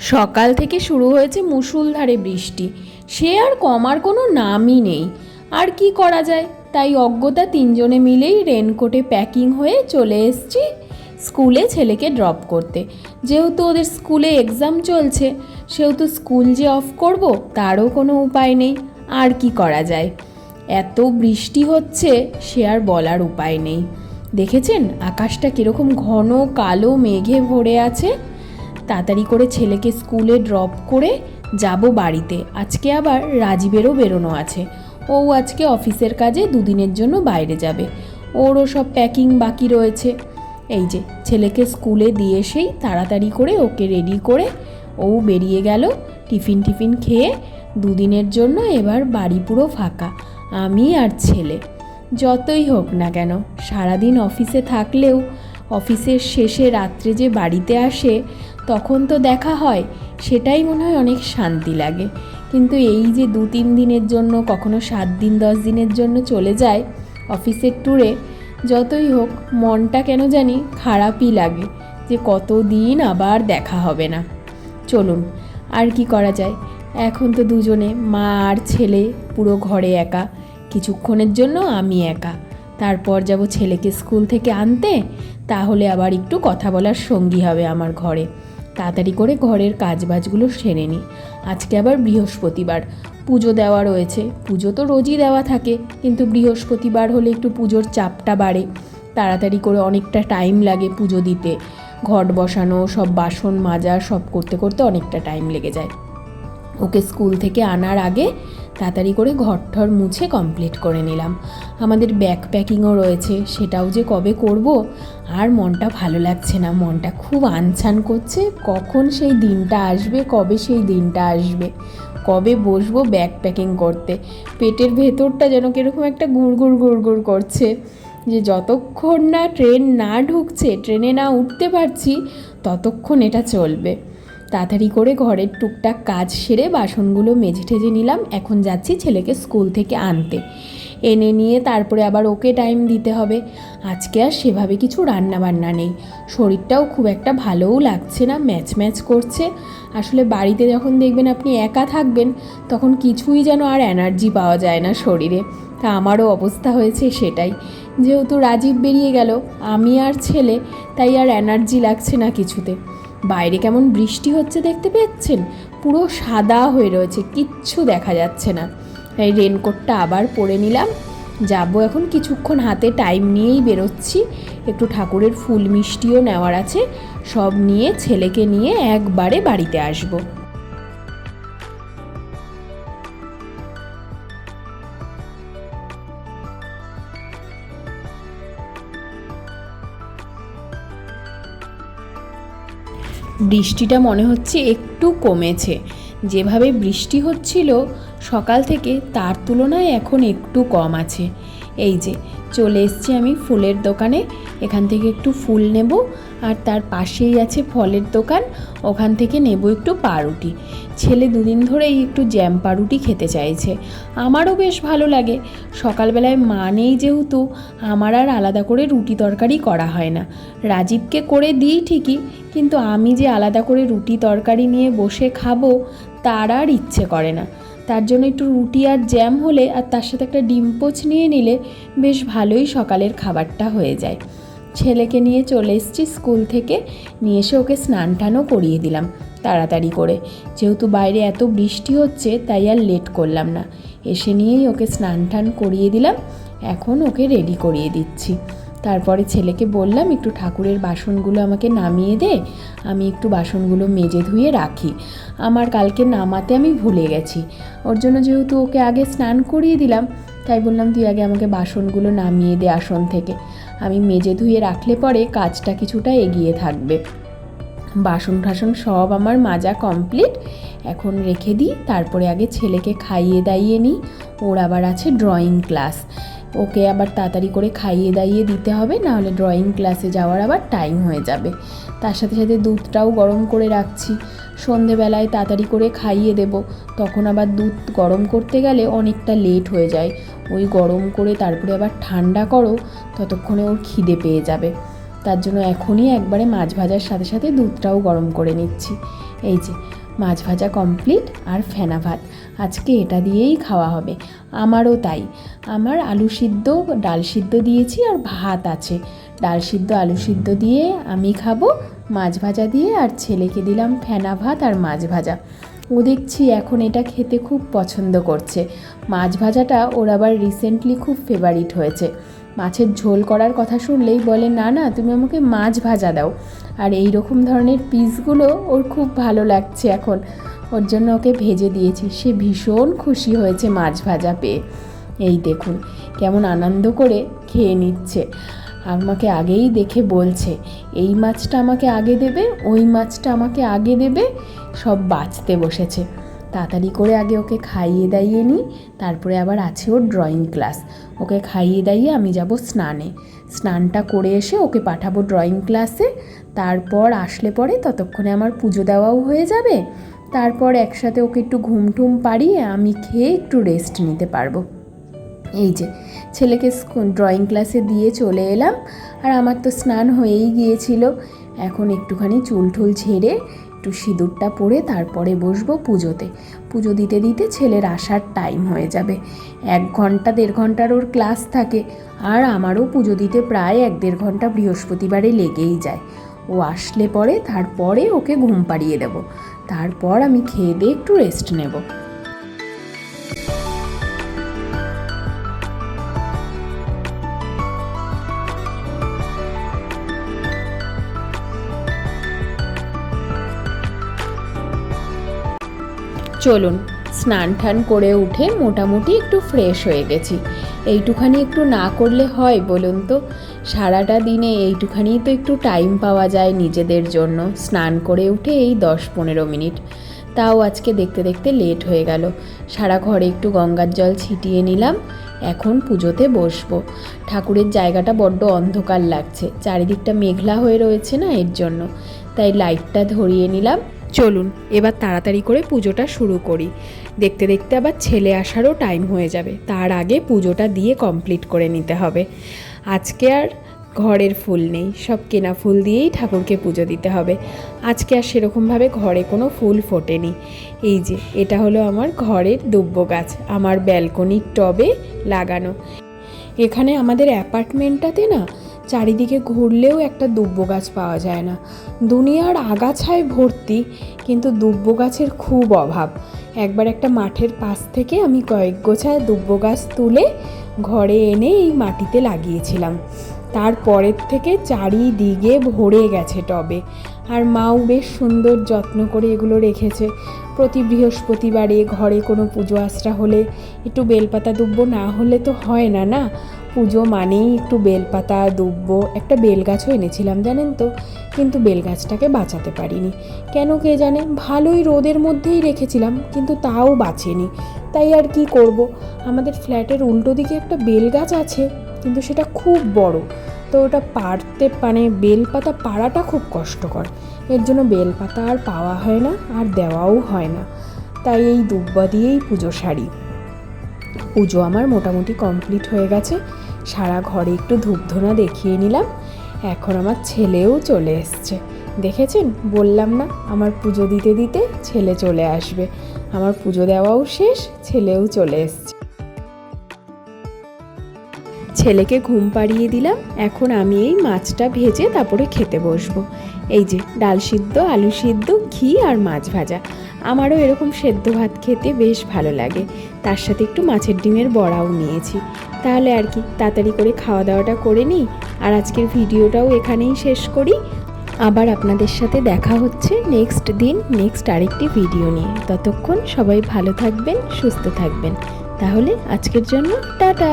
সকাল থেকে শুরু হয়েছে মুষলধারে বৃষ্টি। সে আর কমার কোনো নামই নেই। আর কি করা যায়? তাই অজ্ঞতা তিনজনে মিলেই রেনকোটে প্যাকিং হয়ে চলে এসছি স্কুলে ছেলেকে ড্রপ করতে। যেহেতু ওদের স্কুলে এক্সাম চলছে, সেহেতু স্কুল যে অফ করব, তারও কোনো উপায় নেই। আর কি করা যায়? এত বৃষ্টি হচ্ছে, সে আর বলার উপায় নেই। দেখেছেন আকাশটা কীরকম ঘন কালো মেঘে ভরে আছে? তাড়াতাড়ি করে ছেলেকে স্কুলে ড্রপ করে যাব বাড়িতে। আজকে আবার রাজীবেরও বেরোনো আছে। ও আজকে অফিসের কাজে দুদিনের জন্য বাইরে যাবে। ওরও সব প্যাকিং বাকি রয়েছে। এই যে, ছেলেকে স্কুলে দিয়ে এসেই তাড়াতাড়ি করে ওকে রেডি করে ও বেরিয়ে গেল টিফিন টিফিন খেয়ে দুদিনের জন্য এবার বাড়ি পুরো ফাঁকা। আমি আর ছেলে। যতই হোক না কেন, সারাদিন অফিসে থাকলেও, অফিসের শেষে রাত্রে যে বাড়িতে আসে তখন তো দেখা হয়, সেটাই মনে হয় অনেক শান্তি লাগে। কিন্তু এই যে দু তিন দিনের জন্য, কখনো সাত দিন, দশ দিনের জন্য চলে যায় অফিসের ট্যুরে যতই হোক, মনটা কেন জানি খারাপই লাগে যে কত দিন আবার দেখা হবে না। চলুন, আর কি করা যায়? এখন তো দুজনে, মা আর ছেলে, পুরো ঘরে একা। কিছুক্ষণের জন্য আমি একা। তারপর যাব ছেলেকে স্কুল থেকে আনতে, তাহলে আবার একটু কথা বলার সঙ্গী হবে আমার ঘরে। তাড়াতাড়ি করে ঘরের কাজবাজগুলো সেরে নিই আজকে আবার বৃহস্পতিবার। পুজো দেওয়া রয়েছে। পুজো তো রোজই দেওয়া থাকে, কিন্তু বৃহস্পতিবার হলে একটু পুজোর চাপটা বাড়ে। তাড়াতাড়ি করে অনেকটা টাইম লাগে পুজো দিতে। ঘট বসানো, সব বাসন মাজা, সব করতে করতে অনেকটা টাইম লেগে যায়। ওকে স্কুল থেকে আনার আগে তাড়াতাড়ি করে ঘর ঘরঠর মুছে কমপ্লিট করে নিলাম। আমাদের ব্যাক প্যাকিংও রয়েছে, সেটাও যে কবে করব আর মনটা ভালো লাগছে না। মনটা খুব আনছান করছে, কখন সেই দিনটা আসবে, কবে সেই দিনটা আসবে, কবে বসবো ব্যাক প্যাকিং করতে। পেটের ভেতরটা যেন কীরকম একটা গুড়গুড় গুড়গুড় করছে, যে যতক্ষণ না ট্রেন না ঢুকছে ট্রেনে না উঠতে পারছি, ততক্ষণ এটা চলবে। তাড়াতাড়ি করে ঘরের টুকটাক কাজ সেরে বাসনগুলো মেজে ঠেজে নিলাম। এখন যাচ্ছি ছেলেকে স্কুল থেকে আনতে। এনে নিয়ে তারপরে আবার ওকে টাইম দিতে হবে। আজকে আর সেভাবে কিছু রান্না বান্না নেই। শরীরটাও খুব একটা ভালোও লাগছে না, ম্যাচ ম্যাচ করছে। আসলে বাড়িতে যখন দেখবেন আপনি একা থাকবেন, তখন কিছুই যেন আর এনার্জি পাওয়া যায় না শরীরে। তা আমারও অবস্থা হয়েছে সেটাই। যেহেতু রাজীব বেরিয়ে গেল, আমি আর ছেলে, তাই আর এনার্জি লাগছে না কিছুতে। বাইরে কেমন বৃষ্টি হচ্ছে দেখতে পেয়েছেন? পুরো সাদা হয়ে রয়েছে, কিচ্ছু দেখা যাচ্ছে না। তাই রেনকোটটা আবার পরে নিলাম। যাব এখন, কিছুক্ষণ হাতে টাইম নিয়েই বেরোচ্ছি। একটু ঠাকুরের ফুল মিষ্টিও নেওয়ার আছে। সব নিয়ে ছেলেকে নিয়ে একবারে বাড়িতে আসব। বৃষ্টিটা মনে হচ্ছে একটু কমেছে। যেভাবে বৃষ্টি হচ্ছিল, সকাল থেকে তার তুলনায় এখন একটু কম আছে। এই যে, চলে এসছি আমি ফুলের দোকানে। এখান থেকে একটু ফুল নেব, আর তার পাশেই আছে ফলের দোকান। ওখান থেকে নেব একটু পাউরুটি। ছেলে দুদিন ধরেই একটু জ্যাম পাউরুটি খেতে চাইছে। আমারও বেশ ভালো লাগে। সকালবেলায় মা নেই যেহেতু, আমার আর আলাদা করে রুটি তরকারি করা হয় না। রাজীবকে করে দিই ঠিকই, কিন্তু আমি যে আলাদা করে রুটি তরকারি নিয়ে বসে খাব, তার আর ইচ্ছে করে না। তার জন্য একটু রুটি আর জ্যাম হলে আর তার সাথে একটা ডিম পোচ নিয়ে নিলে বেশ ভালোই সকালের খাবারটা হয়ে যায়। ছেলেকে নিয়ে চলে এসেছি স্কুল থেকে, নিয়ে এসে ওকে স্নান টানও করিয়ে দিলাম তাড়াতাড়ি করে। যেহেতু বাইরে এত বৃষ্টি হচ্ছে, তাই আর লেট করলাম না। এসে নিয়েই ওকে স্নান টান করিয়ে দিলাম, এখন ওকে রেডি করিয়ে দিচ্ছি। তারপরে ছেলেকে বললাম, একটু ঠাকুরের বাসনগুলো আমাকে নামিয়ে দে, আমি একটু বাসনগুলো মেজে ধুয়ে রাখি। আমার কালকে নামাতে আমি ভুলে গেছি। ওর জন্য যেহেতু ওকে আগে স্নান করিয়ে দিলাম, তাই বললাম তুই আগে আমাকে বাসনগুলো নামিয়ে দে আসন থেকে। আমি মেজে ধুয়ে রাখলে পরে কাজটা কিছুটা এগিয়ে থাকবে। বাসন টাসন সব আমার মাজা কমপ্লিট। এখন রেখে দিই, তারপরে আগে ছেলেকে খাইয়ে দাইয়ে নিই। ওর আবার আছে ড্রয়িং ক্লাস। ওকে আবার তাড়াতাড়ি করে খাইয়ে দাইয়ে দিতে হবে, নাহলে ড্রয়িং ক্লাসে যাওয়ার আবার টাইম হয়ে যাবে। তার সাথে সাথে দুধটাও গরম করে রাখছি। সন্ধেবেলায় তাড়াতাড়ি করে খাইয়ে দেব। তখন আবার দুধ গরম করতে গেলে অনেকটা লেট হয়ে যায়। ওই গরম করে তারপরে আবার ঠান্ডা করো, ততক্ষণে ওর খিদে পেয়ে যাবে। তার জন্য এখনই একবারে মাছ ভাজার সাথে সাথে দুধটাও গরম করে নিচ্ছি। এই যে মাছ ভাজা কমপ্লিট আর ফেনা ভাত। আজকে এটা দিয়েই খাওয়া হবে। আমারও তাই। আমার আলু সিদ্ধ, ডাল সিদ্ধ দিয়েছি আর ভাত আছে। ডাল সিদ্ধ, আলু সিদ্ধ দিয়ে আমি খাব, মাছ ভাজা দিয়ে আর ছেলেকে দিলাম ফেনা ভাত আর মাছ ভাজা। ও দেখছি এখন এটা খেতে খুব পছন্দ করছে। মাছ ভাজাটা ওর আবার রিসেন্টলি খুব ফেভারিট হয়েছে। মাছের ঝোল করার কথা শুনলেই বলে, না না, তুমি আমাকে মাছ ভাজা দাও। আর এই রকম ধরনের পিসগুলো ওর খুব ভালো লাগছে এখন। ওর জন্য ওকে ভেজে দিয়েছি। সে ভীষণ খুশি হয়েছে মাছ ভাজা পেয়ে। এই দেখুন, কেমন আনন্দ করে খেয়ে নিচ্ছে। আমাকে আগেই দেখে বলছে, এই মাছটা আমাকে আগে দেবে, ওই মাছটা আমাকে আগে দেবে। সব বাঁচতে বসেছে। তাড়াতাড়ি করে আগে ওকে খাইয়ে দাইয়ে নিই, তারপরে আবার আছে ওর ড্রয়িং ক্লাস ওকে খাইয়ে দাইয়ে আমি যাব স্নানে। স্নানটা করে এসে ওকে পাঠাবো ড্রয়িং ক্লাসে তারপর আসলে পরে ততক্ষণে আমার পুজো দেওয়াও হয়ে যাবে। তারপর একসাথে ওকে একটু ঘুম টুম পাড়িয়ে আমি খেয়ে একটু রেস্ট নিতে পারব। এই যে, ছেলেকে ড্রয়িং ক্লাসে দিয়ে চলে এলাম। আর আমার তো স্নান হয়েই গিয়েছিল। এখন একটুখানি চুল টুল ঝেড়ে একটু সিঁদুরটা পরে তারপরে বসবো পুজোতে। পুজো দিতে দিতে ছেলের আসার টাইম হয়ে যাবে। এক ঘণ্টা, দেড় ঘণ্টার ওর ক্লাস থাকে আর আমারও পুজো দিতে প্রায় এক দেড় ঘণ্টা বৃহস্পতিবারে লেগেই যায়। ও আসলে পরে তারপরে ওকে ঘুম পাড়িয়ে দেবো। তারপর আমি খেয়ে দিয়ে একটু রেস্ট নেব। চলুন, স্নান টান করে উঠে মোটামুটি একটু ফ্রেশ হয়ে গেছি। এইটুখানি একটু না করলে হয় বলুন তো? সারাটা দিনে এইটুখানি তো একটু টাইম পাওয়া যায় নিজেদের জন্য। স্নান করে উঠে এই দশ পনেরো মিনিট। তাও আজকে দেখতে দেখতে লেট হয়ে গেল। সারা ঘরে একটু গঙ্গার জল ছিটিয়ে নিলাম। এখন পুজোতে বসবো। ঠাকুরের জায়গাটা বড্ড অন্ধকার লাগছে। চারিদিকটা মেঘলা হয়ে রয়েছে না এর জন্য। তাই লাইটটা ধরিয়ে নিলাম। চলুন, এবার তাড়াতাড়ি করে পুজোটা শুরু করি। দেখতে দেখতে আবার ছেলে আসারও টাইম হয়ে যাবে, তার আগে পুজোটা দিয়ে কমপ্লিট করে নিতে হবে। আজকে আর ঘরের ফুল নেই, সব কেনা ফুল দিয়েই ঠাকুরকে পুজো দিতে হবে। আজকে আর সেরকমভাবে ঘরে কোনো ফুল ফোটেনি। এই যে, এটা হলো আমার ঘরের দুব্য গাছ, আমার ব্যালকনির টবে লাগানো। এখানে আমাদের অ্যাপার্টমেন্টটাতে না চারিদিকে ঘুরলেও একটা দুব্ব গাছ পাওয়া যায় না। দুনিয়ার আগাছায় ভর্তি, কিন্তু দুব্ব গাছের খুব অভাব। একবার একটা মাঠের পাশ থেকে আমি কয়েক গোছায় দুব্ব গাছ তুলে ঘরে এনে এই মাটিতে লাগিয়েছিলাম। তারপরের থেকে চারিদিকে ভরে গেছে টবে। আর মাও বেশ সুন্দর যত্ন করে এগুলো রেখেছে। প্রতি বৃহস্পতিবারে ঘরে কোনো পুজো আশ্রা হলে একটু বেলপাতা দুব্ব না হলে তো হয় না না? পুজো মানেই একটু বেলপাতা, দুব্ব, একটা বেল গাছও এনেছিলাম, জানেন তো? কিন্তু বেল গাছটাকে বাঁচাতে পারিনি। কেন কে জানে? ভালোই রোদের মধ্যেই রেখেছিলাম, কিন্তু তাও বাঁচেনি। তাই আর কি করব? আমাদের ফ্ল্যাটের উল্টো দিকে একটা বেল গাছ আছে, কিন্তু সেটা খুব বড়। তো ওটা পারতে মানে বেলপাতা পাড়াটা খুব কষ্টকর। এর জন্য বেলপাতা আর পাওয়া হয় না, আর দেওয়াও হয় না। তাই এই দুব্বা দিয়েই পুজো সারি। পুজো আমার মোটামুটি কমপ্লিট হয়ে গেছে। সারা ঘরে একটু ধূপধুনা দেখিয়ে নিলাম। এখন আমার ছেলেও চলে এসছে। দেখেছেন? বললাম না, আমার পুজো দিতে দিতে ছেলে চলে আসবে। আমার পুজো দেওয়াও শেষ, ছেলেও চলে এসছে। ছেলেকে ঘুম পাড়িয়ে দিলাম। এখন আমি এই মাছটা ভেজে তারপরে খেতে বসবো। এই যে, ডাল সিদ্ধ, আলু সিদ্ধ, ঘি আর মাছ ভাজা। আমারও এরকম সেদ্ধ ভাত খেতে বেশ ভালো লাগে। তার সাথে একটু মাছের ডিমের বড়াও নিয়েছি। তাহলে আর কি, তাড়াতাড়ি করে খাওয়া দাওয়াটা করে নিই। আর আজকের ভিডিওটাও এখানেই শেষ করি। আবার আপনাদের সাথে দেখা হচ্ছে নেক্সট দিন, নেক্সট আরেকটি ভিডিও নিয়ে। ততক্ষণ সবাই ভালো থাকবেন, সুস্থ থাকবেন। তাহলে আজকের জন্য টাটা।